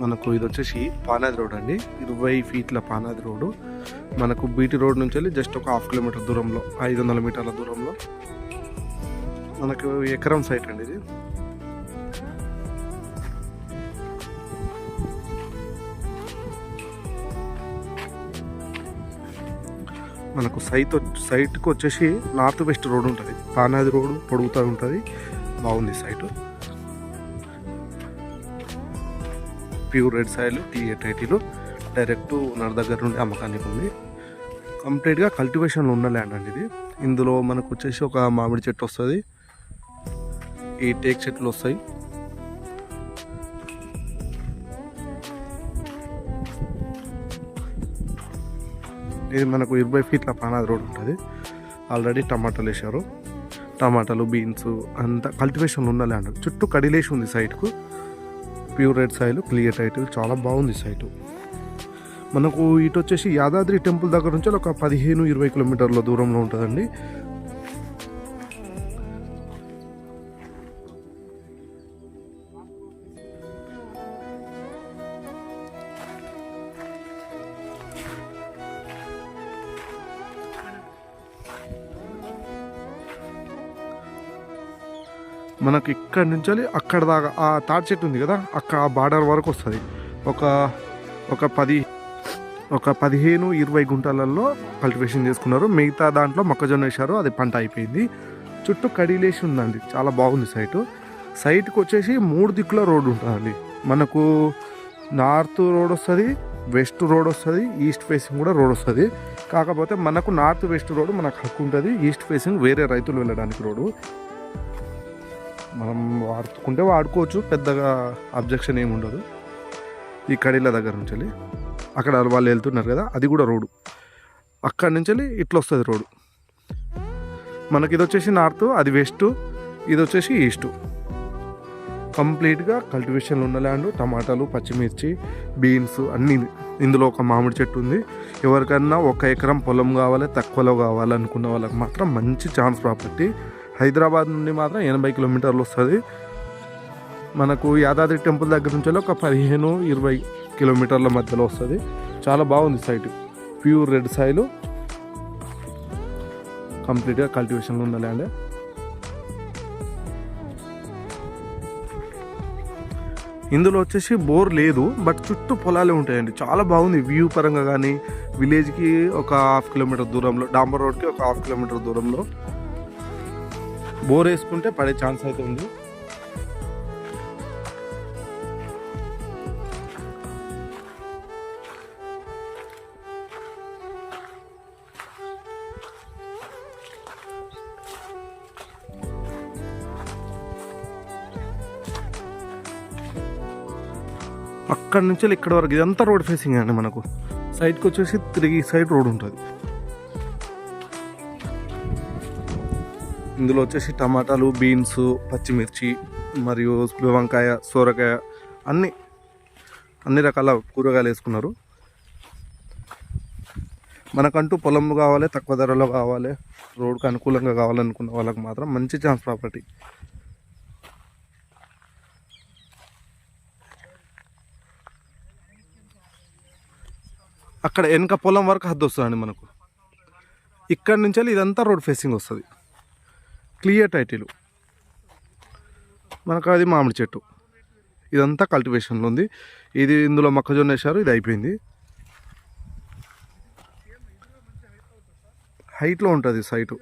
మనకు ఇది వచ్చేసి పానాది రోడ్ అండి. ఇరవై ఫీట్ల పానాది రోడ్డు మనకు బీటీ రోడ్ నుంచి వెళ్ళి జస్ట్ ఒక హాఫ్ కిలోమీటర్ దూరంలో ఐదు వందల మీటర్ల దూరంలో. మనకు ఎకరం సైట్ అండి ఇది. మనకు సైట్ వచ్చి- సైట్కి వచ్చేసి నార్త్ వెస్ట్ రోడ్ ఉంటుంది. పానాది రోడ్ పొడుగుతూ ఉంటుంది. బాగుంది సైటు. ప్యూర్ రెడ్ సాయిల్ టీఏ టైటీలు డైరెక్ట్ నా దగ్గర నుండి అమ్మకానికి ఉంది. కంప్లీట్గా కల్టివేషన్లో ఉన్న ల్యాండ్ అండి ఇది. ఇందులో మనకు వచ్చేసి ఒక మామిడి చెట్టు వస్తుంది. ఈ టేక్ చెట్లు వస్తాయి. ఇది మనకు ఇరవై ఫీట్ల పానాది రోడ్ ఉంటుంది. ఆల్రెడీ టమాటాలు వేశారు. టమాటాలు బీన్స్ అంతా కల్టివేషన్లో ఉన్న ల్యాండ్ చుట్టూ కడిలేసి ఉంది సైట్కు pure red soil clear title చాలా బాగుంది సైటు మనకు ఇటు వచ్చేసి యాదాద్రి టెంపుల్ దగ్గర నుంచి ఒక పదిహేను ఇరవై కిలోమీటర్ల దూరంలో ఉంటుందండి. మనకి ఇక్కడ నుంచి అక్కడ దాకా ఆ తాటి చెట్టు ఉంది కదా అక్కడ ఆ బార్డర్ వరకు వస్తుంది. ఒక ఒక పది ఒక పదిహేను ఇరవై గుంటలలో కల్టివేషన్ చేసుకున్నారు. మిగతా దాంట్లో మొక్కజొన్న వేశారు అది పంట అయిపోయింది. చుట్టూ కడిలేసి ఉందండి చాలా బాగుంది సైటు. సైట్కి వచ్చేసి మూడు దిక్కుల రోడ్డు ఉంటుందండి. మనకు నార్త్ రోడ్ వస్తుంది వెస్ట్ రోడ్ వస్తుంది ఈస్ట్ ఫేసింగ్ కూడా రోడ్ వస్తుంది. కాకపోతే మనకు నార్త్ వెస్ట్ రోడ్ మనకు హక్కు ఉంటుంది ఈస్ట్ ఫేసింగ్ వేరే రైతులు వెళ్ళడానికి రోడ్డు. మనం వాడుకుంటే వాడుకోవచ్చు పెద్దగా అబ్జెక్షన్ ఏమి ఉండదు. ఈ కడీల దగ్గర నుంచి వెళ్ళి అక్కడ వాళ్ళు వెళ్తున్నారు కదా అది కూడా రోడ్డు. అక్కడి నుంచి వెళ్ళి ఇట్లా వస్తుంది రోడ్డు. మనకి ఇది వచ్చేసి నార్త్ అది వెస్ట్ ఇది వచ్చేసి ఈస్ట్. కంప్లీట్గా కల్టివేషన్లు ఉన్న ల్యాండ్ టమాటాలు పచ్చిమిర్చి బీన్స్ అన్నీ ఇందులో ఒక మామిడి చెట్టు ఉంది. ఎవరికన్నా ఒక ఎకరం పొలం కావాలి తక్కువలో కావాలనుకున్న వాళ్ళకి మాత్రం మంచి ఛాన్స్ ప్రాపర్టీ హైదరాబాద్ నుండి మాత్రం ఎనభై కిలోమీటర్లు వస్తుంది. మనకు యాదాద్రి టెంపుల్ దగ్గర నుంచి ఒక పదిహేను ఇరవై కిలోమీటర్ల మధ్యలో వస్తుంది. చాలా బాగుంది సైట్. Pure red soil. కంప్లీట్గా కల్టివేషన్లో ఉన్న ల్యాండ్. ఇందులో వచ్చేసి బోర్ లేదు బట్ చుట్టూ పొలాలే ఉంటాయండి. చాలా బాగుంది. వ్యూ పరంగా కానీ విలేజ్కి ఒక హాఫ్ కిలోమీటర్ దూరంలో డాంబర్ రోడ్కి ఒక హాఫ్ కిలోమీటర్ దూరంలో. బోర్ వేసుకుంటే పడే ఛాన్స్ అయితే ఉంది. అక్కడ నుంచి ఇక్కడ వరకు ఇదంతా రోడ్ ఫేసింగ్ అండి మనకు. సైడ్కి వచ్చేసి తిరిగి సైడ్ రోడ్ ఉంటుంది. ఇందులో వచ్చేసి టమాటాలు బీన్స్ పచ్చిమిర్చి మరియు వంకాయ సోరకాయ అన్ని అన్ని రకాల కూరగాయలు వేసుకున్నారు. మనకంటూ పొలం కావాలి తక్కువ ధరలో కావాలి రోడ్కు అనుకూలంగా కావాలనుకున్న వాళ్ళకి మాత్రం మంచి ఛాన్స్ ప్రాపర్టీ అక్కడ వెనక పొలం వరకు హద్దు వస్తుందండి మనకు. ఇక్కడి నుంచి వెళ్ళి ఇదంతా రోడ్ ఫేసింగ్ వస్తుంది. Clear title. మనకు అది మామిడి చెట్టు. ఇదంతా కల్టివేషన్లో ఉంది. ఇది ఇందులో మొక్కజొన్న వేశారు ఇది అయిపోయింది. హైట్లో ఉంటుంది సైటు.